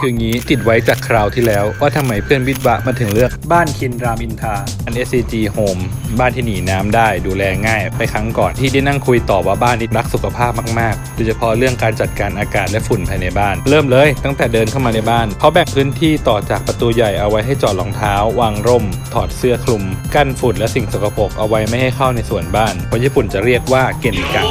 คืองี้ติดไว้จากคราวที่แล้ว ว่าทำไมเพื่อนวิทวะมาถึงเลือกบ้านคินรามอินทาอัน SCG Home บ้านที่หนีน้ำได้ดูแลง่าย ไปครั้งก่อนที่ได้นั่งคุยต่อว่าบ้านนี้รักสุขภาพมากๆโดยเฉพาะเรื่องการจัดการอากาศและฝุ่นภายในบ้าน เริ่มเลยตั้งแต่เดินเข้ามาในบ้านเขาแบ่งพื้นที่ต่อจากประตูใหญ่เอาไว้ให้จอดรองเท้า วางร่ม ถอดเสื้อคลุม กั้นฝุ่นและสิ่งสกปรกเอาไว้ไม่ให้เข้าในส่วนบ้านคนญี่ปุ่นจะเรียกว่าเก็นกัง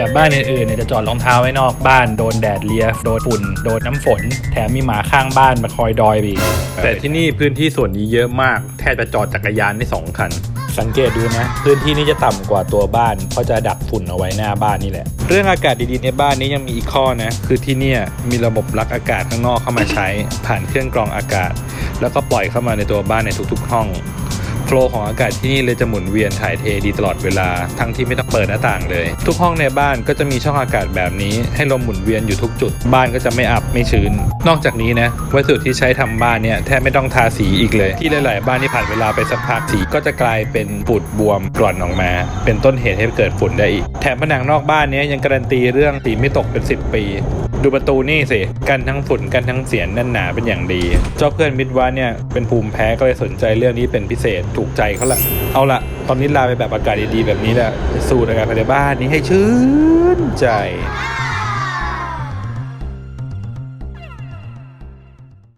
แบบบ้านอื่นๆเนี่ยจะจอดรองเท้าไว้นอกบ้านโดนแดดเลียโดนฝุ่น โดนน้ำฝน แถมมีหมาข้างบ้านมาคอยดอยไปอีกแต่ที่นี่พื้นที่ส่วนนี้เยอะมาก แทบจะจอดจักรยานได้สองคัน สังเกตดูนะ พื้นที่นี้จะต่ำกว่าตัวบ้าน เพราะจะดักฝุ่นเอาไว้หน้าบ้านนี่แหละ เรื่องอากาศดีๆในบ้านนี้ยังมีอีกข้อนะ คือที่เนี่ยมีระบบลักอากาศข้างนอกเข้ามาใช้ ผ่านเครื่องกรองอากาศ แล้วก็ปล่อยเข้ามาในตัวบ้านในทุกๆ ห้องโฟลว์ของอากาศที่นี่เลยจะหมุนเวียนถ่ายเทดีตลอดเวลา ทั้งที่ไม่ต้องเปิดหน้าต่างเลย ทุกห้องในบ้านก็จะมีช่องอากาศแบบนี้ ให้ลมหมุนเวียนอยู่ทุกจุด บ้านก็จะไม่อับไม่ชื้น นอกจากนี้นะวัสดุที่ใช้ทำบ้านเนี่ยแทบไม่ต้องทาสีอีกเลย ที่หลาย ๆ บ้านที่ผ่านเวลาไปสักพักสีก็จะกลายเป็นปูดบวมกร่อนออกมา เป็นต้นเหตุให้เกิดฝุ่นได้อีก แถมผนังนอกบ้านเนี้ยยังการันตีเรื่องสีไม่ตกเป็น 10 ปี ดูประตูนี่สิ กันทั้งฝุ่นกันทั้งเสียงแน่นหนาเป็นอย่างดี เจ้าเพื่อนมิดว่าเนี่ยเป็นภูมิแพ้ก็เลยสนใจเรื่องนี้เป็นพิเศษถูกใจเขาละ เอาละตอนนี้ลาไปแบบอากาศดีๆแบบนี้แหละ สูดอากาศภายในบ้านนี้ให้ชื่นใจ